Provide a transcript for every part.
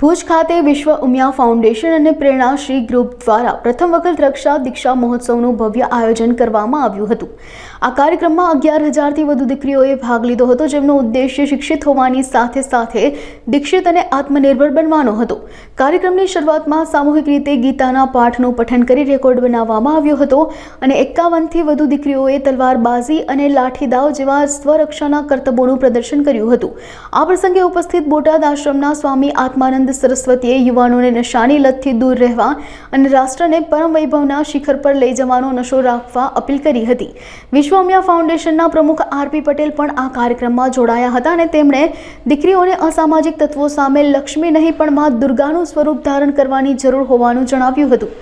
ભુજ ખાતે વિશ્વ ઉમિયા ફાઉન્ડેશન અને પ્રેરણાશ્રી ગ્રુપ દ્વારા પ્રથમ વખત રક્ષા દીક્ષા મહોત્સવનું ભવ્ય આયોજન કરવામાં આવ્યું હતું. આ કાર્યક્રમમાં અગિયાર હજારથી વધુ દીકરીઓએ ભાગ લીધો હતો, જેમનો ઉદ્દેશ્ય શિક્ષિત હોવાની સાથે સાથે દીક્ષિત અને આત્મનિર્ભર બનવાનો હતો. કાર્યક્રમની શરૂઆતમાં સામૂહિક રીતે ગીતાના પાઠનું પઠન કરી રેકોર્ડ બનાવવામાં આવ્યો હતો અને એકાવનથી વધુ દીકરીઓએ તલવારબાજી અને લાઠીદાવ જેવા સ્વરક્ષાના કર્તવ્યોનું પ્રદર્શન કર્યું હતું. આ પ્રસંગે ઉપસ્થિત બોટાદ આશ્રમના સ્વામી આત્માનંદ સરસ્વતીએ યુવાનોને નશાની લતથી દૂર રહેવા અને રાષ્ટ્રને પરમ વૈભવના શિખર પર લઈ જવાનો નશો રાખવા અપીલ કરી હતી. વિશ્વ ઉમિયા ફાઉન્ડેશનના પ્રમુખ આરપી પટેલ પણ આ કાર્યક્રમમાં જોડાયા હતા અને તેમણે દીકરીઓને અસામાજિક તત્વો સામે લક્ષ્મી નહીં પણ મા દુર્ગાનું સ્વરૂપ ધારણ કરવાની જરૂર હોવાનું જણાવ્યું હતું.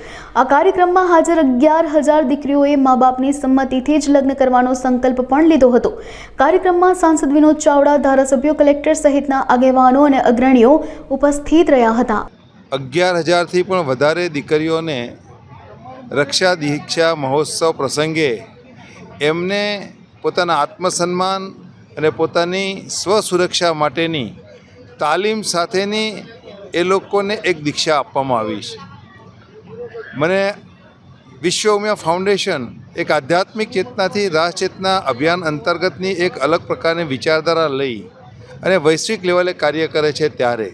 આ કાર્યક્રમમાં હાજર અગિયાર હજાર દીકરીઓએ મા બાપની સંમતિથી જ લગ્ન કરવાનો સંકલ્પ પણ લીધો હતો. કાર્યક્રમમાં સાંસદ વિનોદ ચાવડા, ધારાસભ્યો કલેક્ટર સહિતના આગેવાનો અને અગ્રણીઓ ઉપસ્થિત રહ્યા હતા. અગિયાર હજારથી પણ વધારે દીકરીઓને રક્ષા દીક્ષા મહોત્સવ પ્રસંગે એમને પોતાના આત્મસન્માન અને પોતાની સ્વસુરક્ષા માટેની તાલીમ સાથેની એ લોકોને એક દીક્ષા આપવામાં આવી છે. મને વિશ્વ ઉમિયા ફાઉન્ડેશન એક આધ્યાત્મિક ચેતનાથી રાસચેતના અભિયાન અંતર્ગતની એક અલગ પ્રકારની વિચારધારા લઈ અને વૈશ્વિક લેવલે કાર્ય કરે છે ત્યારે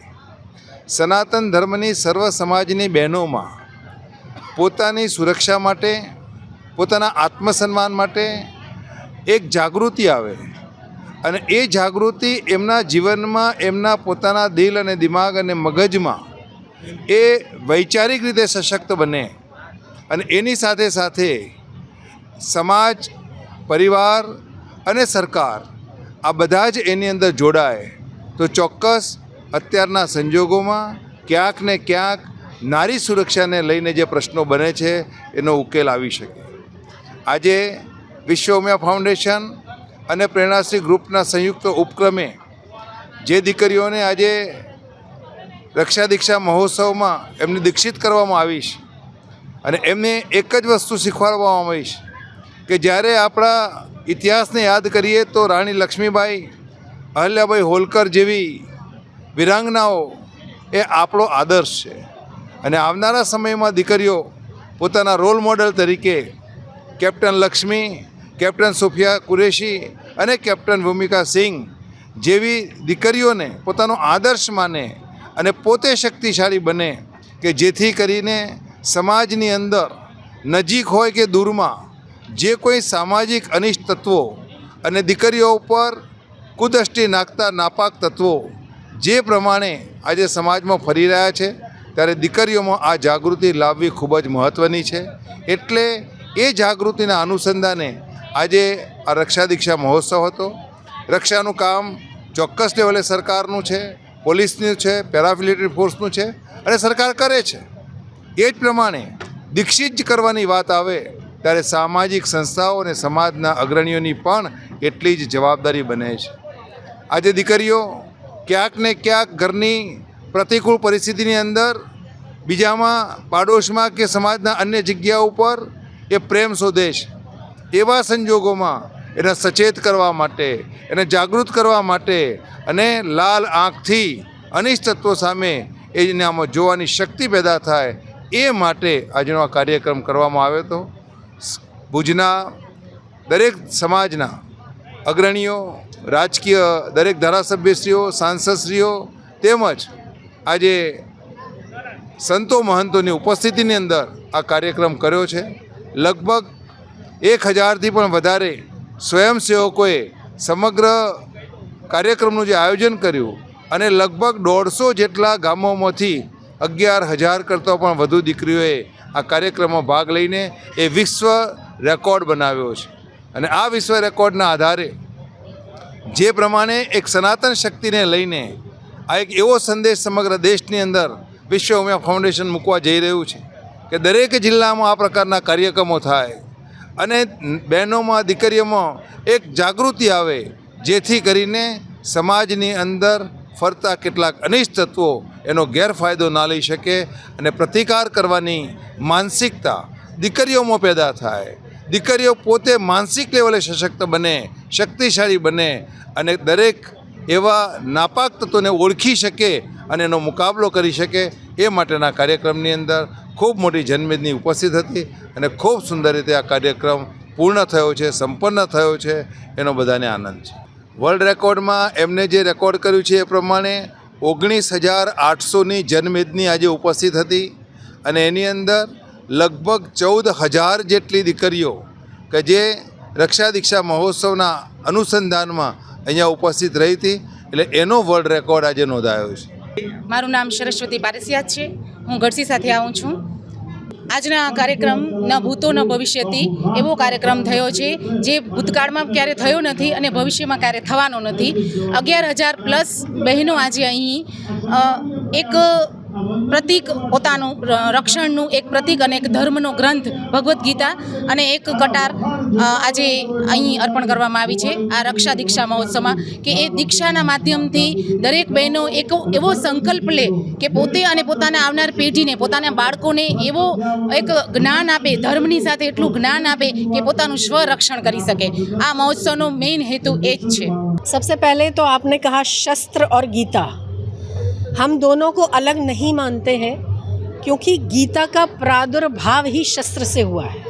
સનાતન ધર્મની સર્વ સમાજની બહેનોમાં પોતાની સુરક્ષા માટે પોતાના આત્મસન્માન માટે એક જાગૃતિ આવે. અને એ જાગૃતિ એમના જીવનમાં, એમના પોતાના દિલ અને દિમાગ અને મગજમાં એ વૈચારિક રીતે સશક્ત બને. અને એની સાથે સાથે સમાજ, પરિવાર અને સરકાર આ બધા જ એની અંદર જોડાય. તો ચોક્કસ અત્યારના સંજોગોમાં ક્યાંક ને ક્યાંક નારી સુરક્ષાને લઈને જે પ્રશ્નો બને છે, એનો ઉકેલ આવી શકે. આજે વિશ્વ ઉમિયા ફાઉન્ડેશન અને પ્રેરણાશ્રી ગ્રુપના સંયુક્ત ઉપક્રમે જે દીકરીઓને આજે રક્ષા દીક્ષા મહોત્સવમાં એમને દીક્ષિત કરવામાં આવી છે અને એમને એક જ વસ્તુ શીખવાડવામાં આવી છે કે જ્યારે આપણા ઇતિહાસને યાદ કરીએ તો રાણી લક્ષ્મીબાઈ, અહલ્યાબાઈ હોલકર જેવી વિરાંગનાઓ એ આપણો આદર્શ છે. અને આવનારા સમયમાં દીકરીઓ પોતાના રોલ મોડલ તરીકે કેપ્ટન લક્ષ્મી, કેપ્ટન સુફિયા કુરેશી અને કેપ્ટન ભૂમિકા સિંહ જેવી દીકરીઓને, પોતાનો આદર્શ માને અને પોતે શક્તિશાળી બને કે જેથી કરીને સમાજની અંદર નજીક હોય કે દૂરમાં જે કોઈ સામાજિક અનિષ્ટ તત્વો અને દીકરીઓ ઉપર કુદષ્ટિ નાખતા નાપાક તત્વો જે પ્રમાણે આજે સમાજમાં ફરી રહ્યા છે, ત્યારે દીકરીઓમાં આ જાગૃતિ લાવવી ખૂબ જ મહત્ત્વની છે. એટલે એ જાગૃતિના અનુસંધાને આજે આ રક્ષા દીક્ષા મહોત્સવ હતો. રક્ષાનું કામ ચોક્કસ લેવલે સરકારનું છે, પોલીસનું છે, પેરામિલિટરી ફોર્સનું છે અને સરકાર કરે છે. એ જ પ્રમાણે દીક્ષિત જ કરવાની વાત આવે ત્યારે સામાજિક સંસ્થાઓ અને સમાજના અગ્રણીઓની પણ એટલી જ જવાબદારી બને છે. આજે દીકરીઓ ક્યાંક ને ક્યાંક ઘરની પ્રતિકૂળ પરિસ્થિતિની અંદર બીજામાં, પાડોશમાં કે સમાજના અન્ય જગ્યા ઉપર એ પ્રેમ છે એવા સંજોગોમાં એને સચેત કરવા માટે, એને જાગૃત કરવા માટે અને લાલ આંખથી અનિષ્ટ તત્વો સામે એનામાં જોવાની શક્તિ પેદા થાય એ માટે આજનો આ કાર્યક્રમ કરવામાં આવ્યો હતો. ભુજના દરેક સમાજના અગ્રણીઓ, રાજકીય દરેક ધારાસભ્યશ્રીઓ, સાંસદશ્રીઓ તેમજ આજે સંતો મહંતોની ઉપસ્થિતિની અંદર આ કાર્યક્રમ કર્યો છે. લગભગ એક હજારથી પણ વધારે સ્વયંસેવકોએ સમગ્ર કાર્યક્રમનું જે આયોજન કર્યું અને લગભગ દોઢસો જેટલા ગામોમાંથી અગિયાર હજાર કરતાં પણ વધુ દીકરીઓએ આ કાર્યક્રમમાં ભાગ લઈને એ વિશ્વ રેકોર્ડ બનાવ્યો છે. અને આ વિશ્વ રેકોર્ડના આધારે જે પ્રમાણે એક સનાતન શક્તિને લઈને આ એક એવો સંદેશ સમગ્ર દેશની અંદર વિશ્વ ઉમિયા ફાઉન્ડેશન મૂકવા જઈ રહ્યું છે. કે દરેક જિલ્લામાં આ પ્રકારના કાર્યક્રમો થાય અને બહેનોમાં, દીકરીઓમાં એક જાગૃતિ આવે, જેથી કરીને સમાજની અંદર ફરતા કેટલાક અનિષ્ટ તત્વો એનો ગેરફાયદો ના લઈ શકે અને પ્રતિકાર કરવાની માનસિકતા દીકરીઓમાં પેદા થાય. દીકરીઓ પોતે માનસિક લેવલે સશક્ત બને, શક્તિશાળી બને અને દરેક એવા નાપાક તત્વોને ઓળખી શકે અને એનો મુકાબલો કરી શકે એ માટેના કાર્યક્રમની અંદર ખૂબ મોટી જનમેદની ઉપસ્થિત હતી અને ખૂબ સુંદર રીતે આ કાર્યક્રમ પૂર્ણ થયો છે, સંપન્ન થયો છે, એનો બધાને આનંદ છે. વર્લ્ડ રેકોર્ડમાં એમને જે રેકોર્ડ કર્યું છે એ પ્રમાણે ઓગણીસ હજાર આઠસોની જનમેદની આજે ઉપસ્થિત હતી અને એની અંદર લગભગ ચૌદ હજાર જેટલી દીકરીઓ કે જે રક્ષા દીક્ષા મહોત્સવના અનુસંધાનમાં અહીંયા ઉપસ્થિત રહી હતી, એટલે એનો વર્લ્ડ રેકોર્ડ આજે નોંધાયો છે. મારું નામ સરસ્વતી પારસિયા છે. હું ગઢસી સાથે આવું છું. આજના આ કાર્યક્રમ ન ભૂતો, ન ભવિષ્યથી એવો કાર્યક્રમ થયો છે, જે ભૂતકાળમાં ક્યારે થયો નથી અને ભવિષ્યમાં ક્યારે થવાનો નથી. અગિયાર હજાર પ્લસ બહેનો આજે અહીં એક પ્રતિક પોતાનું રક્ષણનું એક પ્રતિક અને એક ધર્મનો ગ્રંથ ભગવદ્ ગીતા અને એક કટાર આજે અહીં અર્પણ કરવામાં આવી છે આ રક્ષા દીક્ષા મહોત્સવમાં કે એ દીક્ષાના માધ્યમથી દરેક બહેનો એક એવો સંકલ્પ લે કે પોતે અને પોતાના આવનાર પેઢીને, પોતાના બાળકોને એવો એક જ્ઞાન આપે, ધર્મની સાથે એટલું જ્ઞાન આપે કે પોતાનું સ્વરક્ષણ કરી શકે. આ મહોત્સવનો મેઇન હેતુ એ જ છે. સબસે પહેલે તો આપને કહા શસ્ત્ર ઓર ગીતા हम दोनों को अलग नहीं मानते हैं, क्योंकि गीता का प्रादुर्भाव ही शस्त्र से हुआ है।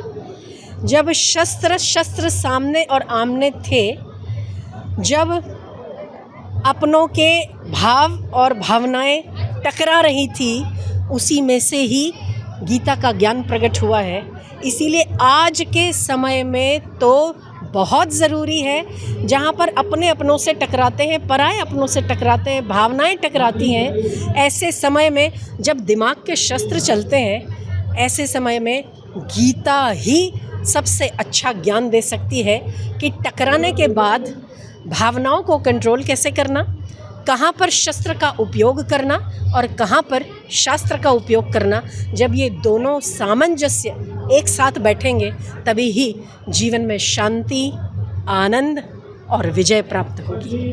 जब शस्त्र शस्त्र सामने और आमने थे, जब अपनों के भाव और भावनाएँ टकरा रही थी, उसी में से ही गीता का ज्ञान प्रकट हुआ है। इसीलिए आज के समय में तो बहुत ज़रूरी है, जहाँ पर अपने अपनों से टकराते हैं, पराए अपनों से टकराते हैं, भावनाएँ टकराती हैं, ऐसे समय में जब दिमाग के शस्त्र चलते हैं, ऐसे समय में गीता ही सबसे अच्छा ज्ञान दे सकती है कि टकराने के बाद भावनाओं को कंट्रोल कैसे करना? कहाँ पर शस्त्र का उपयोग करना और कहाँ पर शास्त्र का उपयोग करना, जब ये दोनों सामंजस्य एक साथ बैठेंगे, तभी ही जीवन में शांति, आनंद और विजय प्राप्त होगी।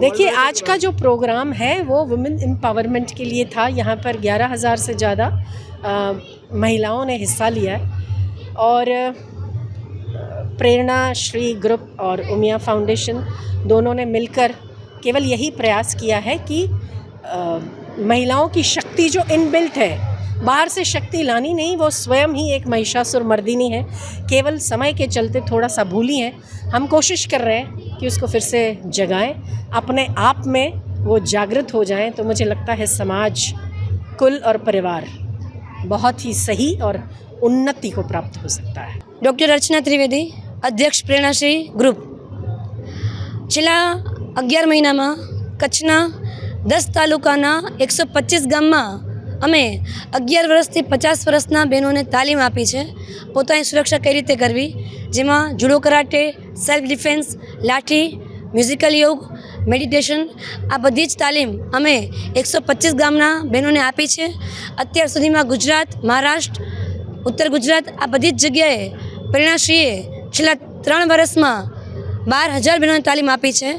देखिए, आज का जो प्रोग्राम है, वो वुमेन एम्पावरमेंट के लिए था। यहाँ पर ग्यारह हज़ार से ज़्यादा महिलाओं ने हिस्सा लिया है। और प्रेरणा, श्री ग्रुप और उमिया फाउंडेशन दोनों ने मिलकर केवल यही प्रयास किया है कि अ, महिलाओं की शक्ति जो इनबिल्ट है बाहर से शक्ति लानी नहीं वो स्वयं ही एक महिषासुर मर्दिनी है केवल समय के चलते थोड़ा सा भूली हैं हम कोशिश कर रहे हैं कि उसको फिर से जगाएं अपने आप में वो जागृत हो जाएं तो मुझे लगता है समाज कुल और परिवार बहुत ही सही और उन्नति को प्राप्त हो सकता है ડૉક્ટર રચના ત્રિવેદી અધ્યક્ષ પ્રેરણાશ્રી ગ્રુપ છેલ્લા અગિયાર મહિનામાં કચ્છના દસ તાલુકાના એકસો પચીસ ગામમાં અમે અગિયાર વર્ષથી પચાસ વર્ષના બહેનોને તાલીમ આપી છે. પોતાની સુરક્ષા કઈ રીતે કરવી? જેમાં judo karate self defence lathi musical yoga meditation આ બધી જ તાલીમ અમે એકસો પચીસ ગામના બહેનોને આપી છે. અત્યાર સુધીમાં ગુજરાત, મહારાષ્ટ્ર, ઉત્તર ગુજરાત આ બધી જ જગ્યાએ પ્રેરણાશ્રીએ છેલ્લા ત્રણ વર્ષમાં બાર હજાર બહેનોને તાલીમ આપી છે.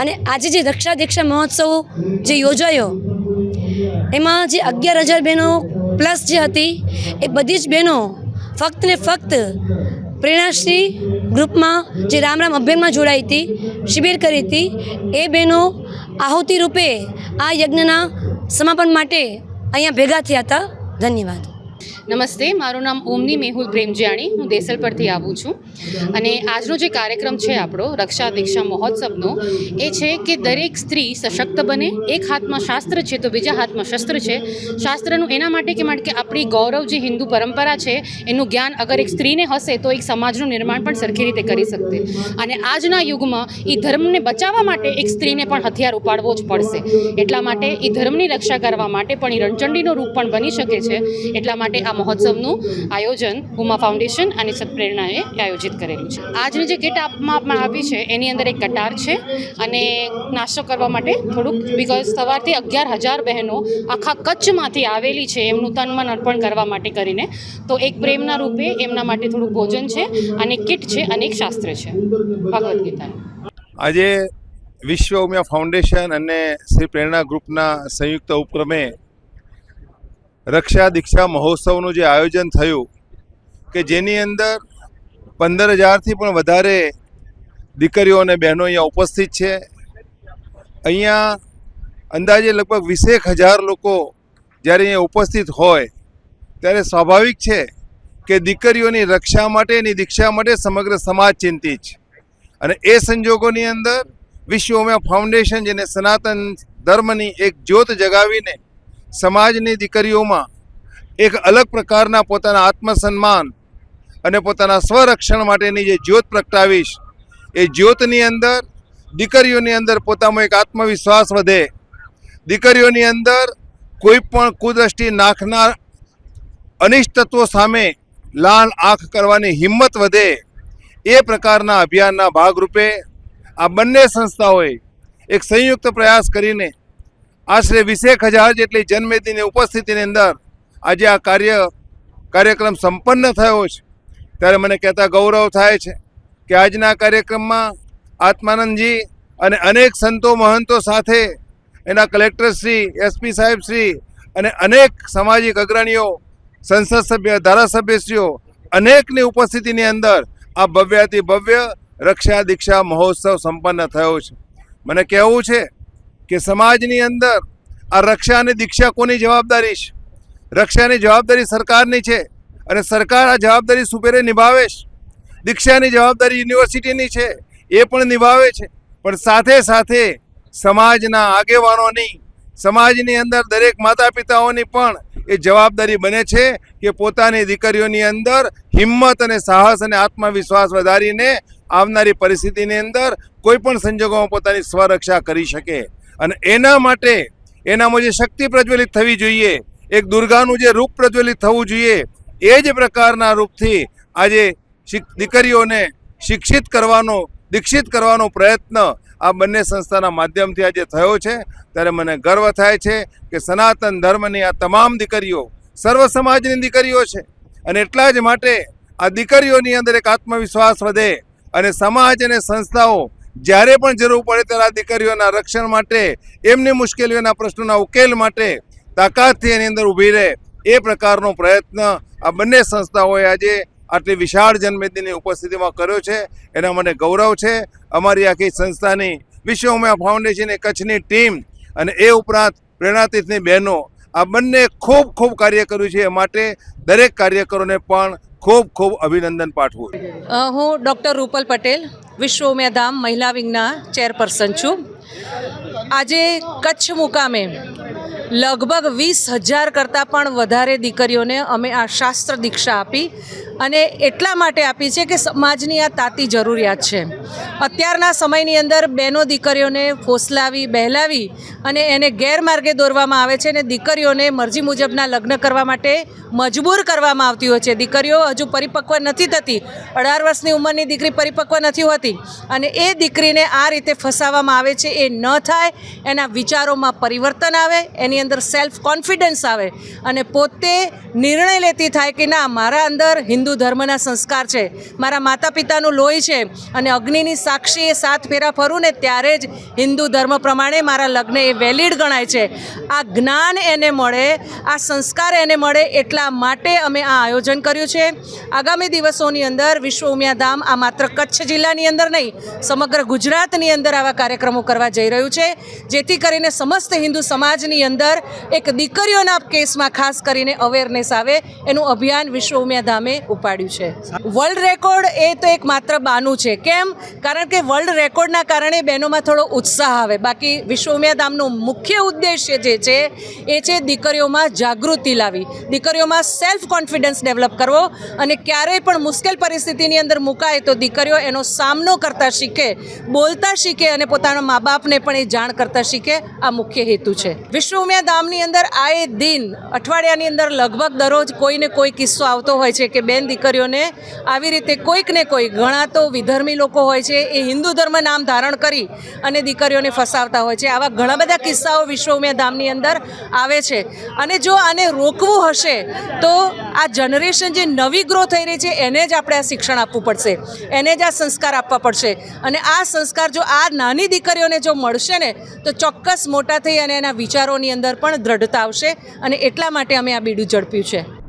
અને આજે જે રક્ષા દીક્ષા મહોત્સવ જે યોજાયો, એમાં જે અગિયાર હજાર બહેનો પ્લસ જે હતી, એ બધી જ બહેનો ફક્ત ને ફક્ત પ્રેરણાશ્રી ગ્રુપમાં જે રામ રામ અભિયાનમાં જોડાઈ હતી, શિબિર કરી હતી, એ બહેનો આહુતિ રૂપે આ યજ્ઞના સમાપન માટે અહીંયા ભેગા થયા હતા. ધન્યવાદ. નમસ્તે, મારું નામ ઓમની મેહુલ પ્રેમજીયાણી, હું દેસલ પરથી આવું છું. અને આજનો જે કાર્યક્રમ છે આપણો, રક્ષા દીક્ષા મહોત્સવનો, એ છે કે દરેક સ્ત્રી સશક્ત બને, એક હાથમાં શાસ્ત્ર છે તો બીજા હાથમાં શસ્ત્ર છે. શાસ્ત્રનું એના માટે કે માટે કે આપણી ગૌરવ જે હિન્દુ પરંપરા છે, એનું જ્ઞાન અગર એક સ્ત્રીને હશે તો એક સમાજનું નિર્માણ પણ સરખી રીતે કરી શકશે. અને આજના યુગમાં એ ધર્મને બચાવવા માટે એક સ્ત્રીને પણ હથિયાર ઉપાડવો જ પડશે. એટલા માટે એ ધર્મની રક્ષા કરવા માટે પણ એ રણચંડીનો રૂપ પણ બની શકે છે. એટલા માટે આ મહોત્સવનું આયોજન ઉમા ફાઉન્ડેશન અને સત્પ્રેરણાએ આયોજિત કરેલું છે. આજની જે કીટ આપવામાં આવી છે, એની અંદર એક કટાર છે અને નાસ્તો કરવા માટે થોડુંક બિકોઝ સવારથી અગિયાર હજાર બહેનો આખા કચ્છમાંથી આવેલી છે એમનું તન મન અર્પણ કરવા માટે કરીને. તો એક પ્રેમના રૂપે એમના માટે થોડુંક ભોજન છે અને કિટ છે અને એક શાસ્ત્ર છે. ભગવદ્ ગીતા આજે વિશ્વ ઉમિયા ફાઉન્ડેશન અને શ્રી પ્રેરણા ગ્રુપના સંયુક્ત ઉપક્રમે રક્ષા દીક્ષા મહોત્સવનું જે આયોજન થયું, કે જેની અંદર પંદર હજારથી પણ વધારે દીકરીઓ અને બહેનો અહીંયા ઉપસ્થિત છે. અહીંયા અંદાજે લગભગ વીસેક હજાર લોકો જ્યારે અહીંયા ઉપસ્થિત હોય, ત્યારે સ્વાભાવિક છે કે દીકરીઓની રક્ષા માટે એની દીક્ષા માટે સમગ્ર સમાજ ચિંતિત છે. અને એ સંજોગોની અંદર વિશ્વ ઉમિયા ફાઉન્ડેશન જેને સનાતન ધર્મની એક જ્યોત જગાવીને સમાજની દીકરીઓમાં એક અલગ પ્રકારના પોતાના આત્મસન્માન અને પોતાના સ્વરક્ષણ માટેની જે જ્યોત પ્રગટાવીશ, એ જ્યોતની અંદર દીકરીઓની અંદર પોતામાં એક આત્મવિશ્વાસ વધે. દીકરીઓની અંદર કોઈ પણ કુદ્રષ્ટિ નાખનાર અનિષ્ટ તત્વો સામે લાલ આંખ કરવાની હિંમત વધે, એ પ્રકારના અભિયાનના ભાગરૂપે આ બંને સંસ્થાઓએ એક સંયુક્ત પ્રયાસ કરીને આશરે વીસેક હજાર જેટલી જનમેદનીની ઉપસ્થિતિની અંદર આજે આ કાર્ય, કાર્યક્રમ સંપન્ન થયો છે. ત્યારે મને કહેતા ગૌરવ થાય છે કે આજના કાર્યક્રમમાં આત્માનંદજી અને અનેક સંતો મહંતો સાથે એના કલેક્ટરશ્રી એસપી સાહેબશ્રી અને અનેક સામાજિક અગ્રણીઓ, સંસદ સભ્ય, ધારાસભ્યશ્રીઓ અનેકની ઉપસ્થિતિની અંદર આ ભવ્યાતિ ભવ્ય રક્ષા દીક્ષા મહોત્સવ સંપન્ન થયો છે. મને કહેવું છે કે સમાજની અંદર આ રક્ષા અને દીક્ષા કોની જવાબદારી છે? રક્ષાની જવાબદારી સરકારની છે અને સરકાર આ જવાબદારી સુપેરે નિભાવે છે? દીક્ષાની જવાબદારી યુનિવર્સિટીની છે, એ પણ નિભાવે છે. પણ સાથે સાથે સમાજના આગેવાનોની, સમાજની અંદર દરેક માતા પિતાઓની પણ એ જવાબદારી બને છે કે પોતાની દીકરીઓની અંદર હિંમત અને સાહસ અને આત્મવિશ્વાસ વધારીને આવનારી પરિસ્થિતિની અંદર કોઈ પણ સંજોગોમાં પોતાની સ્વરક્ષા કરી શકે. અને એના માટે એનામાં જે શક્તિ પ્રજ્વલિત થવી જોઈએ, એક દુર્ગાનું જે રૂપ પ્રજ્વલિત થવું જોઈએ, એ જ પ્રકારના રૂપથી આજે દીકરીઓને શિક્ષિત કરવાનો, દીક્ષિત કરવાનો પ્રયત્ન આ બંને સંસ્થાના માધ્યમથી આજે થયો છે. ત્યારે મને ગર્વ થાય છે કે સનાતન ધર્મની આ તમામ દીકરીઓ સર્વ સમાજની દીકરીઓ છે અને એટલા જ માટે આ દીકરીઓની અંદર એક આત્મવિશ્વાસ વધે અને સમાજ અને સંસ્થાઓ જ્યારે પણ જરૂર પડે ત્યારે આ દીકરીઓના રક્ષણ માટે, એમની મુશ્કેલીઓના પ્રશ્નોના ઉકેલ માટે તાકાતથી એની અંદર ઊભી રહે એ પ્રકારનો પ્રયત્ન આ બંને સંસ્થાઓએ આજે આટલી વિશાળ જનમેદનીની ઉપસ્થિતિમાં કર્યો છે. એના મને ગૌરવ છે. અમારી આખી સંસ્થાની વિશ્વ ઉમિયા ફાઉન્ડેશન એ કચ્છની ટીમ અને એ ઉપરાંત પ્રેરણાતીર્થની બહેનો આ બંને ખૂબ ખૂબ કાર્ય કર્યું છે. એ માટે દરેક કાર્યકરોને પણ ખૂબ ખૂબ અભિનંદન પાઠવું હું ડૉક્ટર રૂપલ પટેલ વિશ્વ ઉમિયાધામ મહિલા વિંગના ચેરપર્સન છું. આજે કચ્છ મુકામે લગભગ વીસ હજાર કરતાં પણ વધારે દીકરીઓને અમે આ શાસ્ત્ર દીક્ષા આપી અને એટલા માટે આપી છે કે સમાજની આ તાતી જરૂરિયાત છે. અત્યારના સમયની અંદર બહેનો દીકરીઓને ફોસલાવી, બહેલાવી અને એને ગેરમાર્ગે દોરવામાં આવે છે અને દીકરીઓને મરજી મુજબના લગ્ન કરવા માટે મજબૂર કરવામાં આવતી હોય છે. દીકરીઓ હજુ પરિપક્વ નથી થતી. અઢાર વર્ષની ઉંમરની દીકરી પરિપક્વ નથી હોતી અને એ દીકરીને આ રીતે ફસાવવામાં આવે છે એ ન થાય, એના વિચારોમાં પરિવર્તન આવે, એની અંદર સેલ્ફ કોન્ફિડન્સ આવે અને પોતે નિર્ણય લેતી થાય કે ના, મારા અંદર હિન્દુ ધર્મના સંસ્કાર છે, મારા માતા પિતાનું લોહી છે અને અગ્નિની સાક્ષી એ સાત ફેરા ફરું ને ત્યારે જ હિન્દુ ધર્મ પ્રમાણે મારા લગ્ન એ વેલિડ ગણાય છે. આ જ્ઞાન એને મળે, આ સંસ્કાર એને મળે એટલા માટે અમે આ આયોજન કર્યું છે. આગામી દિવસોની અંદર વિશ્વ ઉમિયાધામ આ માત્ર કચ્છ જિલ્લાની અંદર નહીં, સમગ્ર ગુજરાતની અંદર આવા કાર્યક્રમો કરવા જઈ રહ્યું છે. જેથી કરીને સમસ્ત હિન્દુ સમાજની અંદર એક દીકરીઓના કેસમાં ખાસ કરીને અવેરનેસ આવે, એનું અભિયાન વિશ્વ ઉમિયાધામે ઉપાડ્યું છે. વર્લ્ડ રેકોર્ડ એ તો એક માત્ર બાનું છે. કેમ? કારણ કે વર્લ્ડ રેકોર્ડના કારણે બહેનોમાં થોડો ઉત્સાહ આવે. બાકી વિશ્વ ઉમિયાધામનો મુખ્ય ઉદ્દેશ્ય જે છે, એ છે દીકરીઓમાં જાગૃતિ લાવી દીકરીઓમાં સેલ્ફ કોન્ફિડન્સ ડેવલપ કરવો અને ક્યારેય પણ મુશ્કેલ પરિસ્થિતિની અંદર મુકાય તો દીકરીઓ એનો સામનો કરતા શીખે, બોલતા શીખે અને પોતાના મા બાપને પણ એ જાણ કરતા શીખે. આ મુખ્ય હેતુ છે. વિશ્વ ઉમિયા ધામની અંદર આએ દિન, અઠવાડિયાની અંદર લગભગ દરરોજ કોઈને કોઈ કિસ્સો આવતો હોય છે કે બેન દીકરીઓને આવી રીતે કોઈક ને કોઈ ઘણા તો વિધર્મી લોકો હોય છે, એ હિન્દુ ધર્મ નામ ધારણ કરી અને દીકરીઓને ફસાવતા હોય છે. આવા ઘણા બધા કિસ્સાઓ વિશ્વ ઉમિયા ધામની અંદર આવે છે. અને જો આને રોકવું હશે, તો આ જનરેશન જે નવી ગ્રો થઈ રહી છે, એને જ આપણે આ શિક્ષણ આપવું પડશે. એને જ આ સંસ્કાર આપવા પડશે. અને આ સંસ્કાર જો આ નાની દીકરીઓને જો મળશે ને, તો ચોક્કસ મોટા થઈ અને એના વિચારોની અંદર પણ દ્રઢતા આવશે અને એટલા માટે અમે આ બીડું ઝડપ્યું છે.